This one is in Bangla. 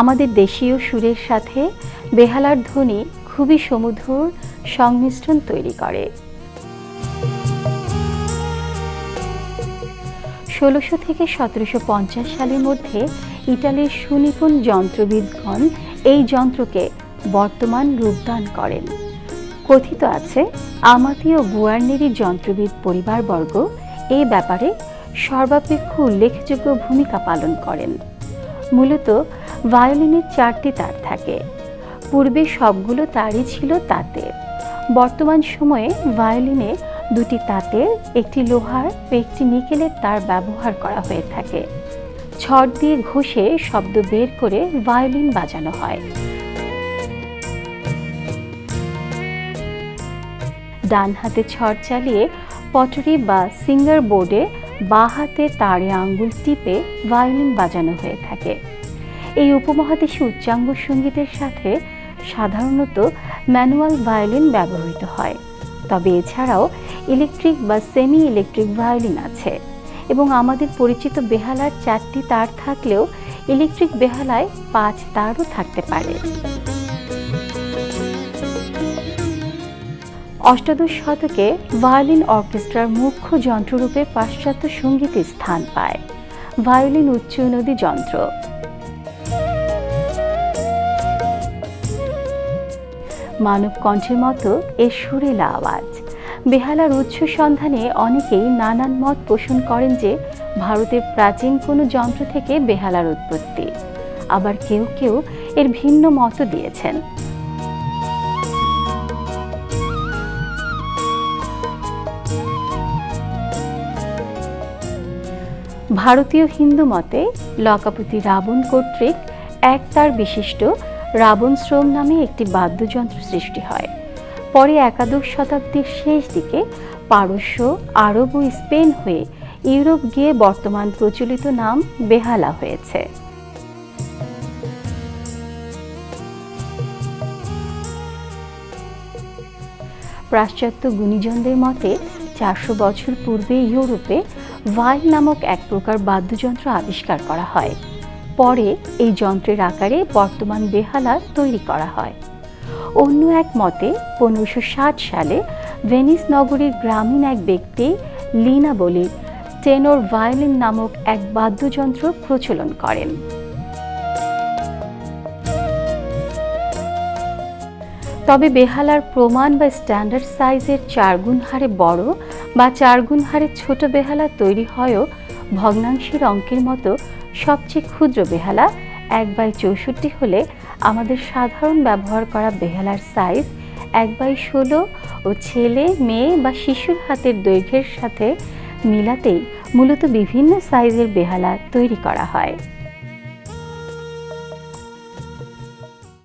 আমাদের দেশীয় সুরের সাথে বেহালার ধ্বনি খুবই সমুধুর সংমিশ্রণ তৈরি করে। ষোলোশো থেকে সতেরোশো পঞ্চাশ সালের মধ্যে ইটালির সুনিপুণ যন্ত্রবিদগণ এই যন্ত্রকে বর্তমান রূপদান করেন। কথিত আছে, আমাতি ও গুয়ার্নেরি যন্ত্রবিদ পরিবারবর্গ এ ব্যাপারে সর্বাপেক্ষ উল্লেখযোগ্য ভূমিকা পালন করেন। মূলত ভায়োলিনের চারটি তার থাকে। পূর্বে সবগুলো তারই ছিল তাতে। বর্তমান সময়ে ভায়োলিনে দুটি তাতের একটি লোহার ও একটি নিকেলের তার ব্যবহার করা হয়ে থাকে। ছড় দিয়ে ঘষে শব্দ বের করে ভায়োলিন বাজানো হয়। ডান হাতে ছড় চালিয়ে পটরি বা সিঙ্গার বোর্ডে বা হাতে তারে আঙ্গুল টিপে ভায়োলিন বাজানো হয়ে থাকে। এই উপমহাদেশে উচ্চাঙ্গ সঙ্গীতের সাথে সাধারণত ম্যানুয়াল ভায়োলিন ব্যবহৃত হয়। তবে এছাড়াও ইলেকট্রিক বা সেমি ইলেকট্রিক ভায়োলিন আছে এবং আমাদের পরিচিত বেহালার চারটি তার থাকলেও ইলেকট্রিক বেহালায় পাঁচ তারও থাকতে পারে। অষ্টাদশ শতকে ভায়োলিন অর্কেস্ট্রার মুখ্য যন্ত্ররূপে পাশ্চাত্য সঙ্গীতে স্থান পায়। ভায়োলিন উচ্চনদী যন্ত্র। মানব কণ্ঠের মতো এর সুরেলা আওয়াজ। বেহালার উচ্চ সন্ধানে অনেকেই নানান মত পোষণ করেন যে, ভারতের প্রাচীন কোনো যন্ত্র থেকে বেহালার উৎপত্তি। আবার কেউ কেউ এর ভিন্ন মত দিয়েছেন। ভারতীয় হিন্দু মতে লকাপতি রাবণ কর্তৃক এক তার বিশিষ্ট রাবণ শ্রম নামে একটি বাদ্যযন্ত্র সৃষ্টি হয়। পরে একাদশ শতাব্দীর শেষ দিকে পারস্য, আরব ও স্পেন হয়ে ইউরোপ গিয়ে বর্তমান প্রচলিত নাম বেহালা হয়েছে। পাশ্চাত্য গুণীজনদের মতে চারশো বছর পূর্বে ইউরোপে ভাইল নামক এক প্রকার বাদ্যযন্ত্র আবিষ্কার করা হয়। পরে এই যন্ত্রের আকারে বর্তমান বেহালা তৈরি করা হয়। অন্য এক মতে, পনেরোশো সালে ভেনিস নগরীর গ্রামীণ এক ব্যক্তি লিনা বলি টেনর ভায়োলিন নামক এক বাদ্যযন্ত্র প্রচলন করেন। তবে বেহালার প্রমাণ বা স্ট্যান্ডার্ড সাইজের চারগুণ হারে বড় বা চারগুণ হারে ছোট বেহালা তৈরি হয়েও ভগ্নাংশের অঙ্কের মতো সবচেয়ে ক্ষুদ্র বেহালা, এক বাই চৌষট্টি হলে আমাদের সাধারণ ব্যবহার করা বেহালার সাইজ এক বাই ষোলো ও ছেলে, মেয়ে বা শিশুর হাতের দৈর্ঘ্যের সাথে মিলাতেই মূলত বিভিন্ন সাইজের বেহালা তৈরি করা হয়।